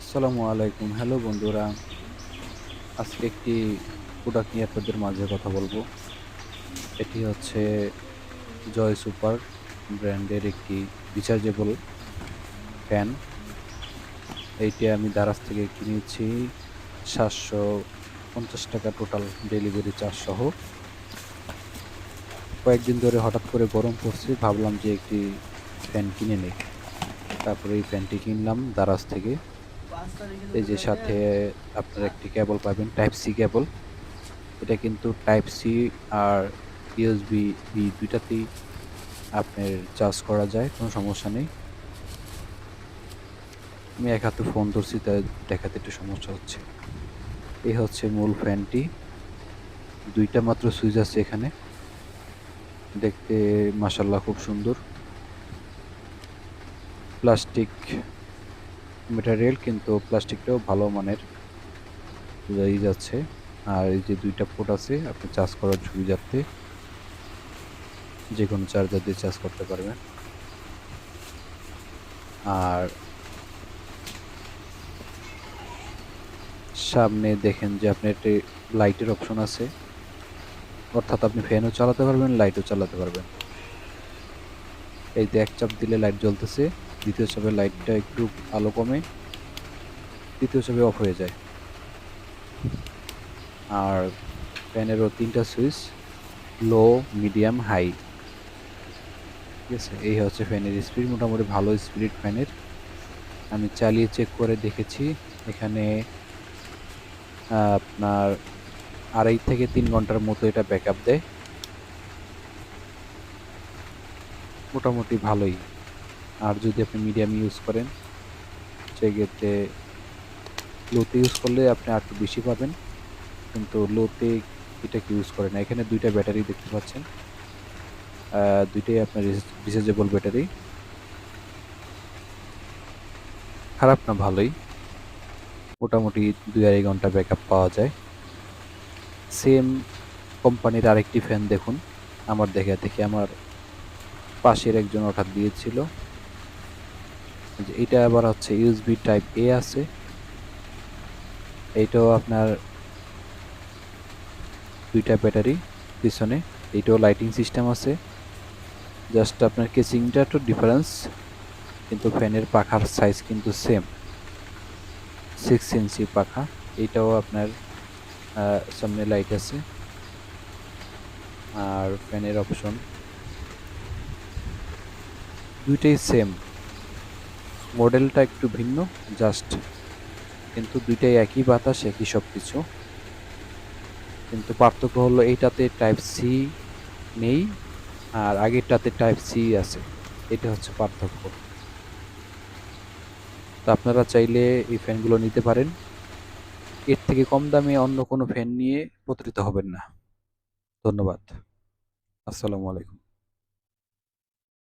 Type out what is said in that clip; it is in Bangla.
আসসালামু আলাইকুম। হ্যালো বন্ধুরা, আজকে একটি প্রোডাক্ট নিয়ে আপনাদের মাঝে কথা বলব। এটি হচ্ছে জয় সুপার ব্র্যান্ডের একটি রিচার্জেবল ফ্যান এইটি আমি দারাজ থেকে কিনেছি সাতশো পঞ্চাশ টাকা টোটাল ডেলিভারি চার্জ সহ। কয়েকদিন ধরে হঠাৎ করে গরম পড়ছে, ভাবলাম যে একটি ফ্যান কিনে নেই। তারপরে এই ফ্যানটি কিনলাম দারাজ থেকে। এই যে সাথে আপনারা একটি কেবল পাবেন টাইপ সি কেবল এটা কিন্তু টাইপ সি আর ইউএসবি বি দুইটাতেই আপনার চার্জ করা যায়, কোনো সমস্যা নেই। আমি এক হাতে ফোন ধরছি তাই দেখাতে একটু সমস্যা হচ্ছে। এই হচ্ছে মূল ফ্যানটি দুইটা মাত্র সুইচ আছে এখানে। দেখতে মাসাল্লাহ খুব সুন্দর। প্লাস্টিক ম্যাটেরিয়াল কিন্তু প্লাস্টিকটাও ভালো মানের বোঝাই যাচ্ছে। আর এই যে দুইটা পোর্ট আছে, আপনি চার্জ করার সুবিধার্থে যে কোনো চার্জার দিয়ে চার্জ করতে পারবেন। আর সামনে দেখেন যে আপনার একটি লাইটের অপশন আছে। অর্থাৎ আপনি ফ্যানও চালাতে পারবেন লাইটও চালাতে পারবেন। এই যে এক চাপ দিলে লাইট জ্বলতেছে। দ্বিতীয় চাপে লাইটটা একটু আলো কমে, তৃতীয় চাপে অফ হয়ে যায়। আর ফ্যানেরও তিনটা সুইচ লো মিডিয়াম হাই ঠিক আছে, এই হচ্ছে ফ্যানের স্পিড মোটামুটি ভালো স্পিড ফ্যানের। আমি চালিয়ে চেক করে দেখেছি, এখানে আপনার আড়াই থেকে তিন ঘণ্টার মতো এটা ব্যাকআপ দেয়। মোটামুটি ভালোই। আর যদি আপনি মিডিয়াম ইউজ করেন, সেক্ষেত্রে লোতে ইউজ করলে আপনি আর একটু বেশি পাবেন। কিন্তু লোতে এটাকে ইউজ করে না। এখানে দুইটা ব্যাটারি দেখতে পাচ্ছেন। দুইটাই আপনার রিচার্জেবল ব্যাটারি খারাপ না, ভালোই। মোটামুটি দুই আড়াই ঘণ্টা ব্যাকআপ পাওয়া যায়। সেম কোম্পানির আরেকটি ফ্যান দেখুন। আমার দেখে দেখে, আমার পাশের একজন অর্ডার দিয়েছিল। এটা আবার হচ্ছে ইউএসবি টাইপ এ আছে। এইটাও আপনার দুইটা ব্যাটারি পিছনে, এইটাও লাইটিং সিস্টেম আছে। জাস্ট আপনার কেসিংটা একটু ডিফারেন্স কিন্তু ফ্যানের পাখার সাইজ কিন্তু সেম সিক্স ইঞ্চি পাখা, এইটাও আপনার সামনে লাইট আছে। আর ফ্যানের অপশন দুইটাই সেম মডেলটা একটু ভিন্ন জাস্ট কিন্তু দুইটাই একই বাতাস, একই সব কিছু কিন্তু পার্থক্য হলো এইটাতে টাইপ সি নেই, আর আগেরটাতে টাইপ সি আছে। এটা হচ্ছে পার্থক্য। তো আপনারা চাইলে এই ফ্যানগুলো নিতে পারেন। এর থেকে কম দামে অন্য কোনো ফ্যান নিয়ে প্রতারিত হবেন না। ধন্যবাদ। আসসালামু আলাইকুম।